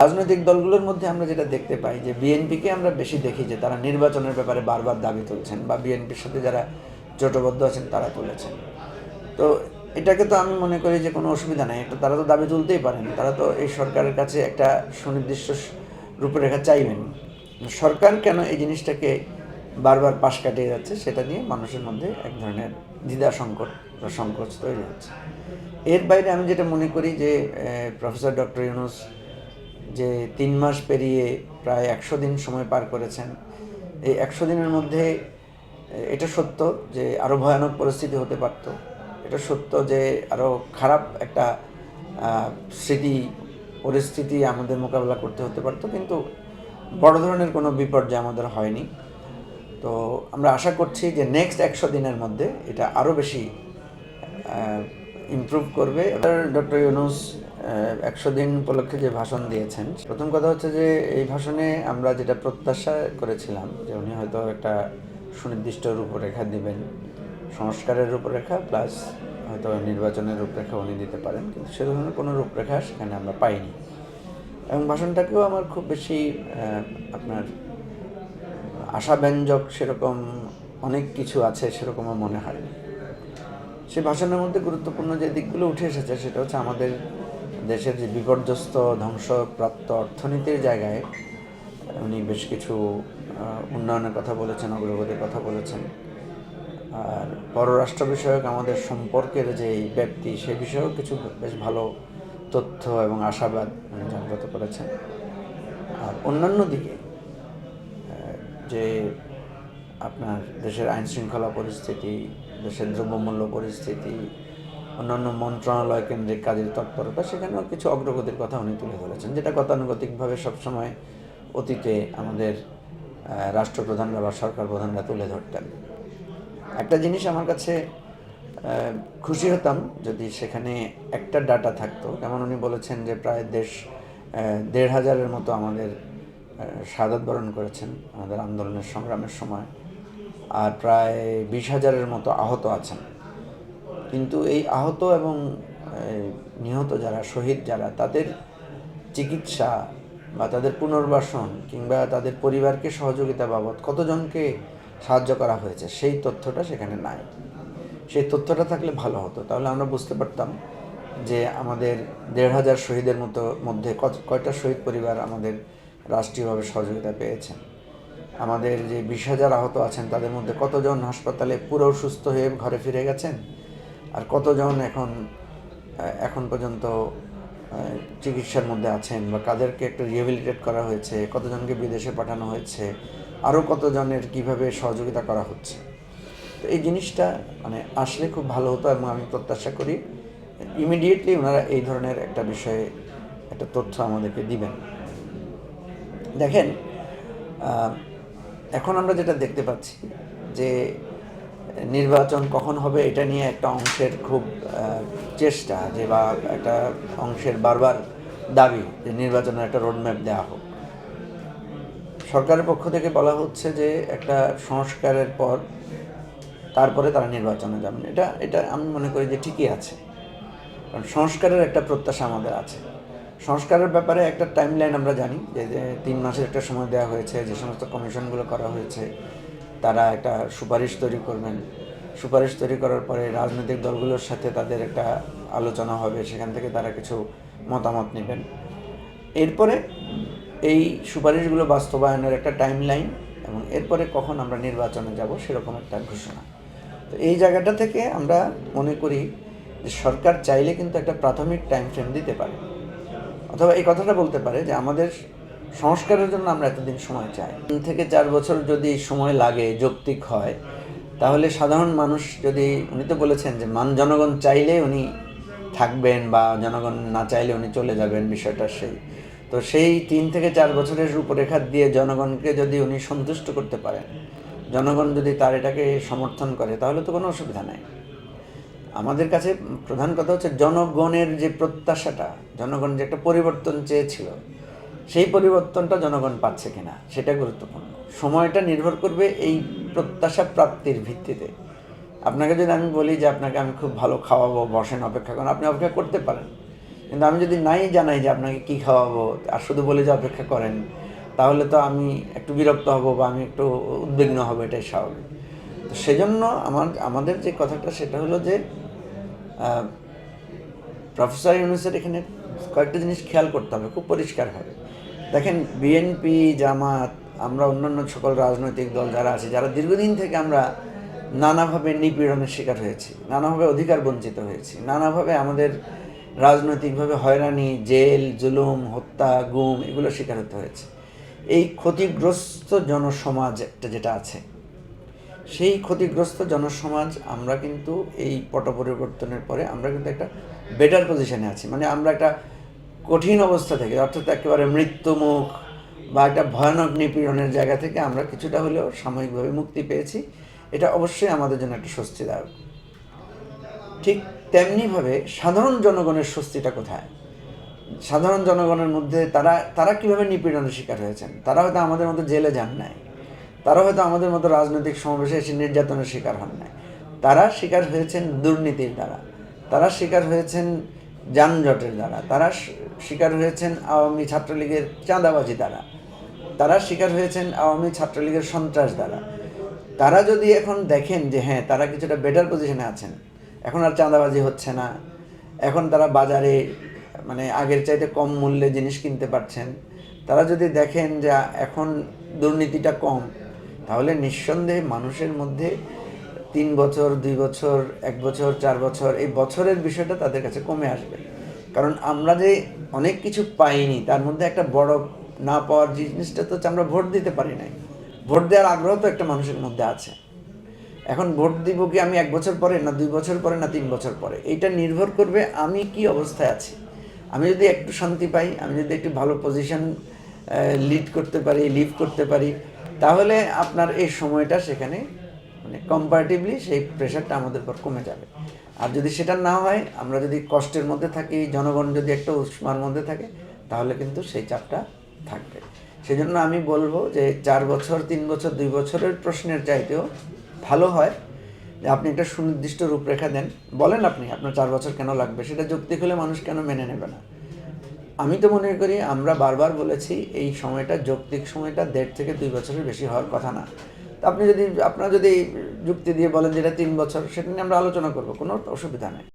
রাজনৈতিক দলগুলোর মধ্যে আমরা যেটা দেখতে পাই যে বিএনপিকে আমরা বেশি দেখি যে তারা নির্বাচনের ব্যাপারে বারবার দাবি তুলছেন বা বিএনপির সাথে যারা জোটবদ্ধ আছেন তারা তুলেছেন। তো এটাকে তো আমি মনে করি যে কোনো অসুবিধা নাই, একটা তারা তো দাবি তুলতেই পারেন, তারা তো এই সরকারের কাছে একটা সুনির্দিষ্ট রূপরেখা চাইবেন। সরকার কেন এই জিনিসটাকে বারবার পাশ কাটিয়ে যাচ্ছে সেটা নিয়ে মানুষের মধ্যে এক ধরনের দ্বিধা সংকট বা সংকোচ তৈরি হচ্ছে। এর বাইরে আমি যেটা মনে করি যে প্রফেসর ডক্টর ইউনুস যে তিন মাস পেরিয়ে প্রায় একশো দিন সময় পার করেছেন। এই একশো দিনের মধ্যে, এটা সত্য যে আরও ভয়ানক পরিস্থিতি হতে পারত। এটা সত্য যে আরও খারাপ একটা স্মৃতি, পরিস্থিতি আমাদের মোকাবেলা করতে হতে পারতো, কিন্তু বড় ধরনের কোনো বিপর্যয় আমাদের হয়নি। তো আমরা আশা করছি যে নেক্সট একশো দিনের মধ্যে এটা আরও বেশি ইমপ্রুভ করবে। ডক্টর ইউনুস একশো দিন উপলক্ষে যে ভাষণ দিয়েছেন, প্রথম কথা হচ্ছে যে এই ভাষণে আমরা যেটা প্রত্যাশা করেছিলাম, যে উনি হয়তো একটা সুনির্দিষ্ট রূপরেখা দিবেন, সংস্কারের রূপরেখা প্লাস হয়তো নির্বাচনের রূপরেখা উনি দিতে পারেন, কিন্তু সে ধরনের কোনো রূপরেখা সেখানে আমরা পাইনি এবং ভাষণটাকেও আমার খুব বেশি আপনার আশাব্যঞ্জক সেরকম অনেক কিছু আছে সেরকমও মনে হয়। সে ভাষণের মধ্যে গুরুত্বপূর্ণ যে দিকগুলো উঠে এসেছে সেটা হচ্ছে আমাদের দেশের যে বিপর্যস্ত, ধ্বংসপ্রাপ্ত অর্থনীতির জায়গায় উনি বেশ কিছু উন্নয়নের কথা বলেছেন, অগ্রগতির কথা বলেছেন। আর পররাষ্ট্র বিষয়ক আমাদের সম্পর্কের যে ব্যক্তি, সে বিষয়েও কিছু বেশ ভালো তথ্য এবং আশাবাদ জাগ্রত করেছেন। আর অন্যান্য দিকে যে আপনার দেশের আইন শৃঙ্খলা পরিস্থিতি, দেশের দ্রব্যমূল্য পরিস্থিতি অন্যান্য মন্ত্রণালয় কেন্দ্রিক কাজের তৎপরতা, সেখানেও কিছু অগ্রগতির কথা উনি তুলে ধরেছেন, যেটা গতানুগতিকভাবে সবসময় অতীতে আমাদের রাষ্ট্রপ্রধানরা বা সরকার প্রধানরা তুলে ধরতেন। একটা জিনিস আমার কাছে খুশি হতাম যদি সেখানে একটা ডাটা থাকতো। যেমন উনি বলেছেন যে প্রায় দেশ দেড় হাজারের মতো আমাদের সাদাত বরণ করেছেন আমাদের আন্দোলনের সংগ্রামের সময়, আর প্রায় বিশ হাজারের মতো আহত আছেন। কিন্তু এই আহত এবং নিহত যারা শহীদ যারা, তাদের চিকিৎসা বা তাদের পুনর্বাসন কিংবা তাদের পরিবারকে সহযোগিতা বাবদ কতজনকে সাহায্য করা হয়েছে, সেই তথ্যটা সেখানে নাই। সেই তথ্যটা থাকলে ভালো হতো। তাহলে আমরা বুঝতে পারতাম যে আমাদের দেড় হাজার শহীদের মতো, মধ্যে কয়টা শহীদ পরিবার আমাদের রাষ্ট্রীয়ভাবে সহযোগিতা পেয়েছেন আমাদের যে বিশ হাজার আহত আছেন, তাদের মধ্যে কতজন হাসপাতালে পুরো সুস্থ হয়ে ঘরে ফিরে গেছেন? আর কতজন এখন এখন পর্যন্ত চিকিৎসার মধ্যে আছেন বা কাদেরকে একটু রিহেবিলিটেট করা হয়েছে, কতজনকে বিদেশে পাঠানো হয়েছে আরও কতজনের কীভাবে সহযোগিতা করা হচ্ছে? তো এই জিনিসটা মানে আসলে খুব ভালো হতো এবং আমি প্রত্যাশা করি ইমিডিয়েটলি ওনারা এই ধরনের একটা বিষয়ে একটা তথ্য আমাদেরকে দিবেন। দেখেন এখন আমরা যেটা দেখতে পাচ্ছি যে নির্বাচন কখন হবে এটা নিয়ে একটা অংশের খুব চেষ্টা যে বা একটা অংশের বারবার দাবি যে নির্বাচনের একটা রোডম্যাপ দেওয়া হোক। সরকারের পক্ষ থেকে বলা হচ্ছে যে একটা সংস্কারের পর তারপরে তারা নির্বাচনে যাবেন। এটা এটা আমি মনে করি যে ঠিকই আছে। কারণ সংস্কারের একটা প্রত্যাশা আমাদের আছে। সংস্কারের ব্যাপারে একটা টাইমলাইন আমরা জানি যে যে তিন মাসের একটা সময় দেওয়া হয়েছে, যে সমস্ত কমিশনগুলো করা হয়েছে। তারা একটা সুপারিশ তৈরি করবেন। সুপারিশ তৈরি করার পরে রাজনৈতিক দলগুলোর সাথে তাদের একটা আলোচনা হবে, সেখান থেকে তারা কিছু মতামত নেবেন। এরপরে এই সুপারিশগুলো বাস্তবায়নের একটা টাইম লাইন এবং এরপরে কখন আমরা নির্বাচনে যাব সেরকম একটা ঘোষণা। তো এই জায়গাটা থেকে আমরা মনে করি যে সরকার চাইলে কিন্তু একটা প্রাথমিক টাইম ফ্রেম দিতে পারে। অথবা এই কথাটা বলতে পারে যে আমাদের সংস্কারের জন্য আমরা এতদিন সময় চাই। তিন থেকে চার বছর যদি সময় লাগে, যৌক্তিক হয়, তাহলে সাধারণ মানুষ যদি, উনি তো বলেছেন যে মান জনগণ চাইলে উনি থাকবেন বা জনগণ না চাইলে উনি চলে যাবেন, বিষয়টা সেই। তো সেই তিন থেকে চার বছরের রূপরেখা দিয়ে জনগণকে যদি উনি সন্তুষ্ট করতে পারেন, জনগণ যদি তার এটাকে সমর্থন করে, তাহলে তো কোনো অসুবিধা নাই। আমাদের কাছে প্রধান কথা হচ্ছে জনগণের যে প্রত্যাশাটা, জনগণ যে একটা পরিবর্তন চেয়েছিল সেই পরিবর্তনটা জনগণ পাচ্ছে কিনা, সেটা গুরুত্বপূর্ণ। সময়টা নির্ভর করবে এই প্রত্যাশা প্রাপ্তির ভিত্তিতে। আপনাকে যদি আমি বলি যে আপনাকে আমি খুব ভালো খাওয়াবো, বসেন, অপেক্ষা করেন, আপনি অপেক্ষা করতে পারেন। কিন্তু আমি যদি নাই জানাই যে আপনাকে কি খাওয়াবো, আর শুধু বলে যে অপেক্ষা করেন, তাহলে তো আমি একটু বিরক্ত হব বা আমি একটু উদ্বিগ্ন হব, এটাই স্বাভাবিক। তো সেজন্য আমার, আমাদের যে কথাটা সেটা হলো যে প্রফেসর ইউনুসের এখানে কয়েকটা জিনিস খেয়াল করতে হবে, খুব পরিষ্কারভাবে। দেখেন বিএনপি জামাত, আমরা অন্যান্য সকল রাজনৈতিক দল যারা আছে, যারা দীর্ঘদিন থেকে আমরা নানাভাবে নিপীড়নের শিকার হয়েছি, নানাভাবে অধিকার বঞ্চিত হয়েছি, নানাভাবে আমাদের রাজনৈতিকভাবে হয়রানি, জেল, জুলুম, হত্যা, গুম, এগুলো শিকার হতে হয়েছে। এই ক্ষতিগ্রস্ত জনসমাজ একটা যেটা আছে, সেই ক্ষতিগ্রস্ত জনসমাজ আমরা কিন্তু এই পট পরিবর্তনের পরে আমরা কিন্তু একটা বেটার পজিশনে আছি। মানে আমরা একটা কঠিন অবস্থা থেকে, অর্থাৎ একেবারে মৃত্যুমুখ বা একটা ভয়ানক নিপীড়নের জায়গা থেকে আমরা কিছুটা হলেও সাময়িকভাবে মুক্তি পেয়েছি। এটা অবশ্যই আমাদের জন্য একটা স্বস্তিদায়ক। ঠিক তেমনিভাবে সাধারণ জনগণের স্বস্তিটা কোথায়? সাধারণ জনগণের মধ্যে তারা তারা কীভাবে নিপীড়নের শিকার হয়েছেন? তারা হয়তো আমাদের মতো জেলে যান নাই। তারা হয়তো আমাদের মতো রাজনৈতিক সমাবেশে এসে নির্যাতনের শিকার হন নাই। তারা শিকার হয়েছেন দুর্নীতির দ্বারা। তারা শিকার হয়েছেন যানজটের দ্বারা। তারা শিকার হয়েছেন আওয়ামী ছাত্রলীগের চাঁদাবাজি দ্বারা। তারা শিকার হয়েছেন আওয়ামী ছাত্রলীগের সন্ত্রাস দ্বারা। তারা যদি এখন দেখেন যে হ্যাঁ তারা কিছুটা বেটার পজিশনে আছেন, এখন আর চাঁদাবাজি হচ্ছে না, এখন তারা বাজারে মানে আগের চাইতে কম মূল্যে জিনিস কিনতে পারছেন, তারা যদি দেখেন যে এখন দুর্নীতিটা কম, তাহলে নিঃসন্দেহে মানুষের মধ্যে তিন বছর, দুই বছর, এক বছর, চার বছর, এই বছরের বিষয়টা তাদের কাছে কমে আসবে। কারণ আমরা যে অনেক কিছু পাইনি, তার মধ্যে একটা বড় না পাওয়ার জিনিসটা তো আমরা ভোট দিতে পারি নাই। ভোট দেওয়ার আগ্রহ তো একটা মানুষের মধ্যে আছে। এখন ভোট দিব কি আমি এক বছর পরে, না দুই বছর পরে, না তিন বছর পরে? এইটা নির্ভর করবে আমি কি অবস্থায় আছি। আমি যদি একটু শান্তি পাই, আমি যদি একটু ভালো পজিশন লিড করতে পারি লিভ করতে পারি, তাহলে আপনার এই সময়টা সেখানে মানে কম্পারেটিভলি সেই প্রেশারটা আমাদের উপর কমে যাবে। আর যদি সেটা না হয়, আমরা যদি কষ্টের মধ্যে থাকি, জনগণ যদি একটা উষ্মার মধ্যে থাকে, তাহলে কিন্তু সেই চাপটা থাকবে। সেজন্য আমি বলব যে চার বছর, তিন বছর, দুই বছরের প্রশ্নের চাইতেও ভালো হয়। যে আপনি একটা সুনির্দিষ্ট রূপরেখা দেন। বলেন আপনি, আপনার চার বছর কেন লাগবে? সেটা যুক্তি হলে মানুষ কেন মেনে নেবে না? আমি তো মনে করি, আমরা বারবার বলেছি, এই সময়টা যৌক্তিক সময়টা দেড় থেকে দুই বছরের বেশি হওয়ার কথা না। আপনি যদি, আপনার যদি যুক্তি দিয়ে বলেন যেটা তিন বছর, সেটা নিয়ে আমরা আলোচনা করব, কোনো অসুবিধা নেই।